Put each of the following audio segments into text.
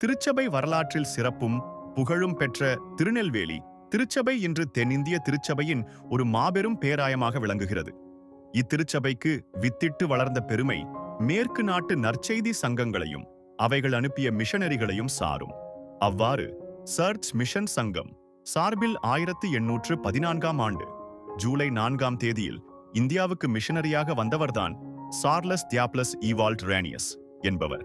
திருச்சபை வரலாற்றில் சிறப்பும் புகழும் பெற்ற திருநெல்வேலி திருச்சபை இன்று தென்னிந்திய திருச்சபையின் ஒரு மாபெரும் பேராயமாக விளங்குகிறது. இத்திருச்சபைக்கு வித்திட்டு வளர்ந்த பெருமை மேற்கு நாட்டு நற்செய்தி சங்கங்களையும் அவைகள் அனுப்பிய மிஷனரிகளையும் சாரும். அவ்வாறு சர்ச் மிஷன் சங்கம் சார்பில் ஆயிரத்து எண்ணூற்று பதினான்காம் ஆண்டு ஜூலை நான்காம் தேதியில் இந்தியாவுக்கு மிஷனரியாக வந்தவர்தான் சார்லஸ் தியாப்லஸ் ஈவால்ட் ரேனியஸ் என்பவர்.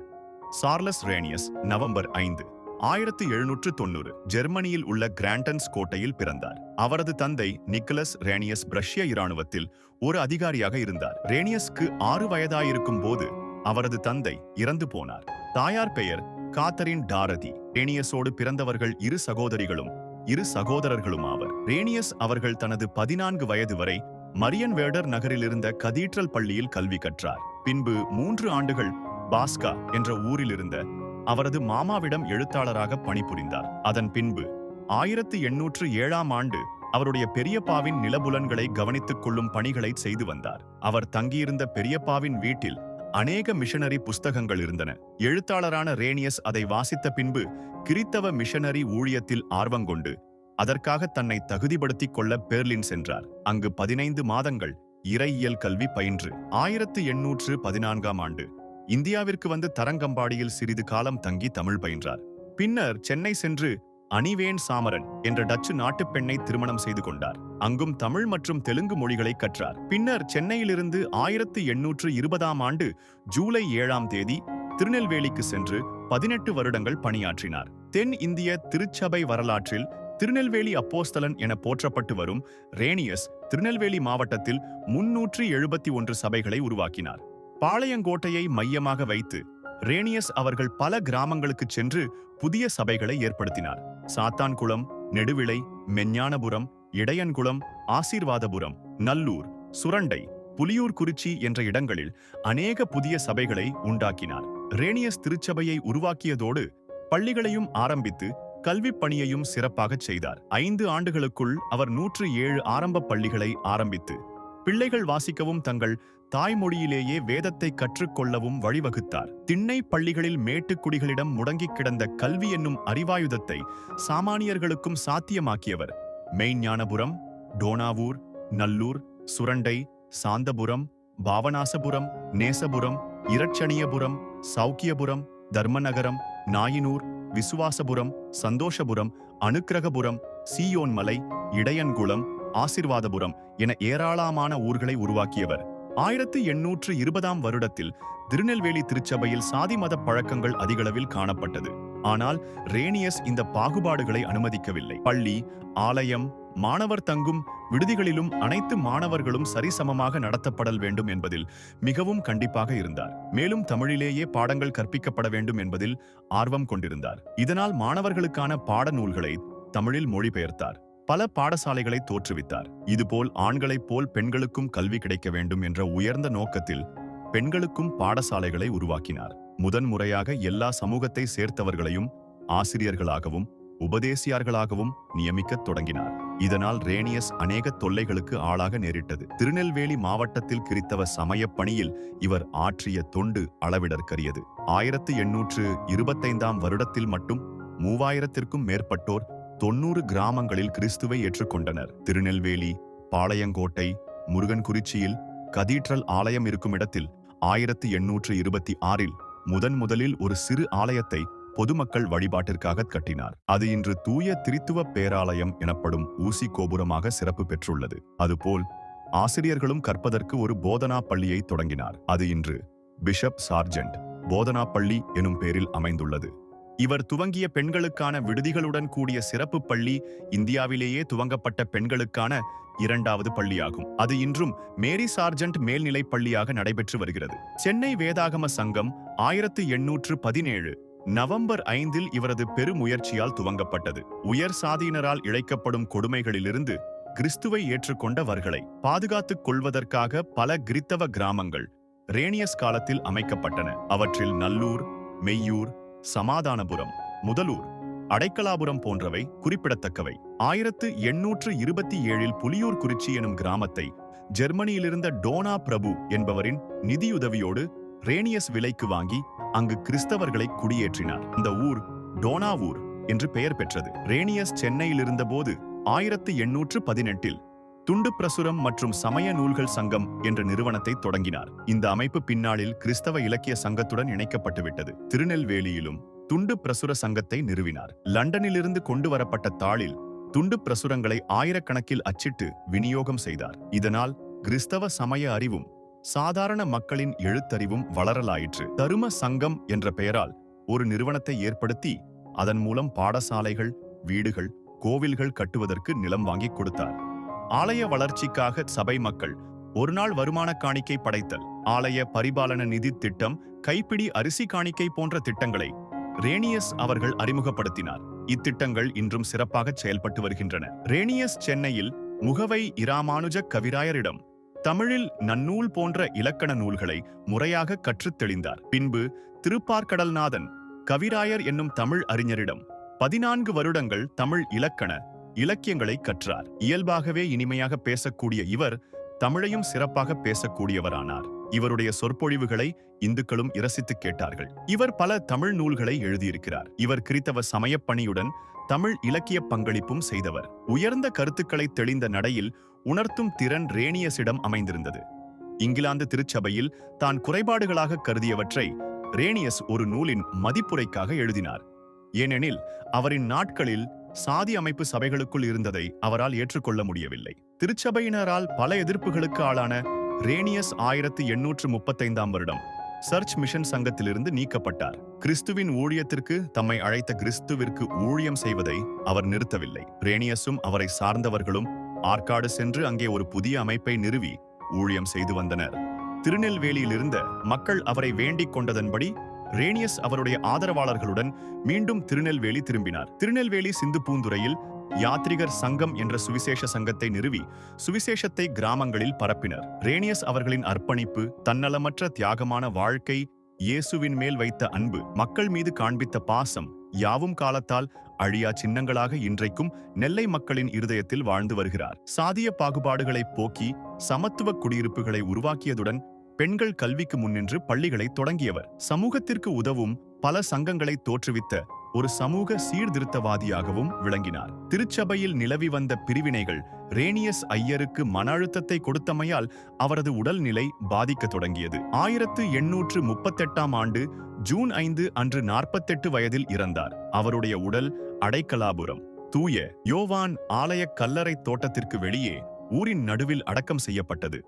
சார்லஸ் ரேனியஸ் நவம்பர் ஐந்து ஆயிரத்து எழுநூற்று தொன்னூறு ஜெர்மனியில் உள்ள கிராண்டன்ஸ் கோட்டையில் பிறந்தார். அவரது தந்தை நிக்கலஸ் ரேனியஸ் பிரஷ்ய இராணுவத்தில் ஒரு அதிகாரியாக இருந்தார். ரேனியஸ்க்கு ஆறு வயதாயிருக்கும் போது அவரது தந்தை இறந்து போனார். தாயார் பெயர் காத்தரின் டாரதி. ரேனியஸோடு பிறந்தவர்கள் இரு சகோதரிகளும் இரு சகோதரர்களும் ஆவர். ரேனியஸ் அவர்கள் தனது பதினான்கு வயது வரை மரியன் வேடர் நகரில் இருந்த கதீட்ரல் பள்ளியில் கல்வி கற்றார். பின்பு மூன்று ஆண்டுகள் பாஸ்கா என்ற ஊரில் இருந்த அவரது மாமாவிடம் எழுத்தாளராக பணிபுரிந்தார். அதன் பின்பு ஆயிரத்து எண்ணூற்று ஏழாம் ஆண்டு அவருடைய பெரியப்பாவின் நிலபுலன்களை கவனித்துக் கொள்ளும் பணிகளை செய்து வந்தார். அவர் தங்கியிருந்த பெரியப்பாவின் வீட்டில் அநேக மிஷனரி புஸ்தகங்கள் இருந்தன. எழுத்தாளரான ரேனியஸ் அதை வாசித்த பின்பு கிறித்தவ மிஷனரி ஊழியத்தில் ஆர்வம் கொண்டு அதற்காக தன்னை தகுதிப்படுத்திக் கொள்ள பெர்லின் சென்றார். அங்கு பதினைந்து மாதங்கள் இறையியல் கல்வி பயின்று. ஆயிரத்து எண்ணூற்று பதினான்காம் ஆண்டு இந்தியாவிற்கு வந்து தரங்கம்பாடியில் சிறிது காலம் தங்கி தமிழ் பயின்றார். பின்னர் சென்னை சென்று அணிவேன் சாமரன் என்ற டச்சு நாட்டுப் பெண்ணை திருமணம் செய்து கொண்டார். அங்கும் தமிழ் மற்றும் தெலுங்கு மொழிகளை கற்றார். பின்னர் சென்னையிலிருந்து ஆயிரத்து எண்ணூற்று இருபதாம் ஆண்டு ஜூலை ஏழாம் தேதி திருநெல்வேலிக்கு சென்று பதினெட்டு வருடங்கள் பணியாற்றினார். தென் இந்திய திருச்சபை வரலாற்றில் திருநெல்வேலி அப்போஸ்தலன் என போற்றப்பட்டு வரும் ரேனியஸ் திருநெல்வேலி மாவட்டத்தில் முன்னூற்றி எழுபத்தி ஒன்று சபைகளை உருவாக்கினார். பாளையங்கோட்டையை மையமாக வைத்து ரேனியஸ் அவர்கள் பல கிராமங்களுக்கு சென்று புதிய சபைகளை ஏற்படுத்தினார். சாத்தான்குளம் நெடுவிளை மெஞ்ஞானபுரம் இடையன்குளம் ஆசீர்வாதபுரம் நல்லூர் சுரண்டை புலியூர் குறிச்சி என்ற இடங்களில் அநேக புதிய சபைகளை உண்டாக்கினார். ரேனியஸ் திருச்சபையை உருவாக்கியதோடு பள்ளிகளையும் ஆரம்பித்து கல்விப் பணியையும் சிறப்பாகச் செய்தார். ஐந்து ஆண்டுகளுக்குள் அவர் நூற்று ஏழு ஆரம்ப பள்ளிகளை ஆரம்பித்து பிள்ளைகள் வாசிக்கவும் தங்கள் தாய்மொழியிலேயே வேதத்தை கற்றுக்கொள்ளவும் வழிவகுத்தார். திண்ணை பள்ளிகளில் மேட்டுக்குடிகளிடம் முடங்கிக் கிடந்த கல்வி என்னும் அறிவாயுதத்தை சாமானியர்களுக்கும் சாத்தியமாக்கியவர். மெய்ஞானபுரம் டோனாவூர் நல்லூர் சுரண்டை சாந்தபுரம் பாவநாசபுரம் நேசபுரம் இரட்சணியபுரம் சௌக்கியபுரம் தர்மநகரம் நாயினூர் விசுவாசபுரம் சந்தோஷபுரம் அனுக்கிரகபுரம் சீயோன்மலை இடையன்குளம் ஆசிர்வாதபுரம் என ஏராளமான ஊர்களை உருவாக்கியவர். ஆயிரத்து எண்ணூற்று இருபதாம் வருடத்தில் திருநெல்வேலி திருச்சபையில் சாதி மத பழக்கங்கள் அதிகளவில் காணப்பட்டது. ஆனால் ரேனியஸ் இந்த பாகுபாடுகளை அனுமதிக்கவில்லை. பள்ளி ஆலயம் மாணவர் தங்கும் விடுதிகளிலும் அனைத்து மாணவர்களும் சரிசமமாக நடத்தப்படல் வேண்டும் என்பதில் மிகவும் கண்டிப்பாக இருந்தார். மேலும் தமிழிலேயே பாடங்கள் கற்பிக்கப்பட வேண்டும் என்பதில் ஆர்வம் கொண்டிருந்தார். இதனால் மாணவர்களுக்கான பாடநூல்களை தமிழில் மொழிபெயர்த்தார். பல பாடசாலைகளை தோற்றுவித்தார். இதுபோல் ஆண்களைப் போல் பெண்களுக்கும் கல்வி கிடைக்க வேண்டும் என்ற உயர்ந்த நோக்கத்தில் பெண்களுக்கும் பாடசாலைகளை உருவாக்கினார். முதன் முறையாக எல்லா சமூகத்தை சேர்த்தவர்களையும் ஆசிரியர்களாகவும் உபதேசியார்களாகவும் நியமிக்கத் தொடங்கினார். இதனால் ரேனியஸ் அநேக தொல்லைகளுக்கு ஆளாக நேரிட்டது. திருநெல்வேலி மாவட்டத்தில் கிறித்தவ சமயப் பணியில் இவர் ஆற்றிய தொண்டு அளவிடற்கரியது. ஆயிரத்து எண்ணூற்று இருபத்தைந்தாம் வருடத்தில் மட்டும் மூவாயிரத்திற்கும் மேற்பட்டோர் தொன்னூறு கிராமங்களில் கிறிஸ்துவை ஏற்றுக்கொண்டனர். திருநெல்வேலி பாளையங்கோட்டை முருகன்குறிச்சியில் கதீட்ரல் ஆலயம் இருக்கும் இடத்தில் ஆயிரத்தி எண்ணூற்று இருபத்தி ஆறில் முதன் முதலில் ஒரு சிறு ஆலயத்தை பொதுமக்கள் வழிபாட்டிற்காக கட்டினார். அது இன்று தூய திரித்துவ பேராலயம் எனப்படும் ஊசி கோபுரமாக சிறப்பு பெற்றுள்ளது. அதுபோல் ஆசிரியர்களும் கற்பதற்கு ஒரு போதனா பள்ளியை தொடங்கினார். அது இன்று பிஷப் சார்ஜென்ட் போதனா பள்ளி எனும் பேரில் அமைந்துள்ளது. இவர் துவங்கிய பெண்களுக்கான விடுதிகளுடன் கூடிய சிறப்பு பள்ளி இந்தியாவிலேயே துவங்கப்பட்ட பெண்களுக்கான இரண்டாவது பள்ளியாகும். அது இன்றும் மேரி சார்ஜென்ட் மேல்நிலைப் பள்ளியாக நடைபெற்று வருகிறது. சென்னை வேதாகம சங்கம் ஆயிரத்து எண்ணூற்று பதினேழு நவம்பர் ஐந்தில் இவரது பெருமுயற்சியால் துவங்கப்பட்டது. உயர் சாதியினரால் இழைக்கப்படும் கொடுமைகளிலிருந்து கிறிஸ்துவை ஏற்றுக்கொண்டவர்களை பாதுகாத்துக் கொள்வதற்காக பல கிறித்தவ கிராமங்கள் ரேனியஸ் காலத்தில் அமைக்கப்பட்டன. அவற்றில் நல்லூர் மெய்யூர் சமாதானபுரம் முதலூர் அடைக்கலாபுரம் போன்றவை குறிப்பிடத்தக்கவை. ஆயிரத்து எண்ணூற்று இருபத்தி ஏழில் புலியூர் குறிச்சி எனும் கிராமத்தை ஜெர்மனியிலிருந்த டோனா பிரபு என்பவரின் நிதியுதவியோடு ரேனியஸ் விலைக்கு வாங்கி அங்கு கிறிஸ்தவர்களை குடியேற்றினார். இந்த ஊர் டோனாவூர் என்று பெயர் பெற்றது. ரேனியஸ் சென்னையில் இருந்தபோது ஆயிரத்து எண்ணூற்று பதினெட்டில் துண்டு பிரசுரம் மற்றும் சமய நூல்கள் சங்கம் என்ற நிறுவனத்தை தொடங்கினார். இந்த அமைப்பு பின்னாளில் கிறிஸ்தவ இலக்கிய சங்கத்துடன் இணைக்கப்பட்டுவிட்டது. திருநெல்வேலியிலும் துண்டு பிரசுர சங்கத்தை நிறுவினார். லண்டனிலிருந்து கொண்டு வரப்பட்ட தாளில் துண்டு பிரசுரங்களை ஆயிரக்கணக்கில் அச்சிட்டு விநியோகம் செய்தார். இதனால் கிறிஸ்தவ சமய அறிவும் சாதாரண மக்களின் எழுத்தறிவும் வளரலாயிற்று. தரும சங்கம் என்ற பெயரால் ஒரு நிறுவனத்தை ஏற்படுத்தி அதன் மூலம் பாடசாலைகள் வீடுகள் கோவில்கள் கட்டுவதற்கு நிலம் வாங்கிக் கொடுத்தார். ஆலய வளர்ச்சிக்காக சபை மக்கள் ஒருநாள் வருமான காணிக்கை படைத்தல் ஆலய பரிபாலன நிதி திட்டம் கைப்பிடி அரிசி காணிக்கை போன்ற திட்டங்களை ரேனியஸ் அவர்கள் அறிமுகப்படுத்தினார். இத்திட்டங்கள் இன்றும் சிறப்பாக செயல்பட்டு வருகின்றன. ரேனியஸ் சென்னையில் முகவை இராமானுஜ கவிராயரிடம் தமிழில் நன்னூல் போன்ற இலக்கண நூல்களை முறையாக கற்றுத் தெளிந்தார். பின்பு திருப்பார்க்கடல்நாதன் கவிராயர் என்னும் தமிழ் அறிஞரிடம் பதினான்கு வருடங்கள் தமிழ் இலக்கண இலக்கியங்களை கற்றார். இயல்பாகவே இனிமையாக பேசக்கூடிய இவர் தமிழையும் சிறப்பாக பேசக்கூடியவரானார். இவருடைய சொற்பொழிவுகளை இந்துக்களும் இரசித்து கேட்டார்கள். இவர் பல தமிழ் நூல்களை எழுதியிருக்கிறார். இவர் கிறித்தவ சமயப் பணியுடன் தமிழ் இலக்கிய பங்களிப்பும் செய்தவர். உயர்ந்த கருத்துக்களை தெளிந்த நடையில் உணர்த்தும் திறன் ரேனியஸிடம் அமைந்திருந்தது. இங்கிலாந்து திருச்சபையில் தான் குறைபாடுகளாக கருதியவற்றை ரேனியஸ் ஒரு நூலின் மதிப்புரைக்காக எழுதினார். ஏனெனில் அவரின் நாட்களில் சாதி அமைப்பு சபைகளுக்குள் இருந்ததை அவரால் ஏற்றுக்கொள்ள முடியவில்லை. திருச்சபையினரால் பல எதிர்ப்புகளுக்கு ஆளான ரேனியஸ் ஆயிரத்து எண்ணூற்று முப்பத்தைந்தாம் வருடம் சர்ச் மிஷன் சங்கத்திலிருந்து நீக்கப்பட்டார். கிறிஸ்துவின் ஊழியத்திற்கு தம்மை அழைத்த கிறிஸ்துவிற்கு ஊழியம் செய்வதை அவர் நிறுத்தவில்லை. ரேனியஸும் அவரை சார்ந்தவர்களும் ஆற்காடு சென்று அங்கே ஒரு புதிய அமைப்பை நிறுவி ஊழியம் செய்து வந்தனர். திருநெல்வேலியில் இருந்த மக்கள் அவரை வேண்டிக் கொண்டதன்படி ரேனியஸ் அவருடைய ஆதரவாளர்களுடன் மீண்டும் திருநெல்வேலி திரும்பினார். திருநெல்வேலி சிந்து பூந்துறையில் யாத்ரிகர் சங்கம் என்ற சுவிசேஷ சங்கத்தை நிறுவி சுவிசேஷத்தை கிராமங்களில் பரப்பினர். ரேனியஸ் அவர்களின் அர்ப்பணிப்பு தன்னலமற்ற தியாகமான வாழ்க்கை இயேசுவின் மேல் வைத்த அன்பு மக்கள் மீது காண்பித்த பாசம் யாவும் காலத்தால் அழியா சின்னங்களாக இன்றைக்கும் நெல்லை மக்களின் இருதயத்தில் வாழ்ந்து வருகிறார். சாதிய பாகுபாடுகளை போக்கி சமத்துவ குடியிருப்புகளை உருவாக்கியதுடன் பெண்கள் கல்விக்கு முன்னின்று பள்ளிகளை தொடங்கியவர். சமூகத்திற்கு உதவும் பல சங்கங்களை தோற்றுவித்த ஒரு சமூக சீர்திருத்தவாதியாகவும் விளங்கினார். திருச்சபையில் நிலவி வந்த பிரிவினைகள் ரேனியஸ் ஐயருக்கு மன அழுத்தத்தை கொடுத்தமையால் அவரது உடல்நிலை பாதிக்கத் தொடங்கியது. ஆயிரத்து எண்ணூற்று முப்பத்தெட்டாம் ஆண்டு ஜூன் ஐந்து அன்று நாற்பத்தெட்டு வயதில் இறந்தார். அவருடைய உடல் அடைக்கலாபுரம். தூய யோவான் ஆலய கல்லறை தோட்டத்திற்கு வெளியே ஊரின் நடுவில் அடக்கம் செய்யப்பட்டது.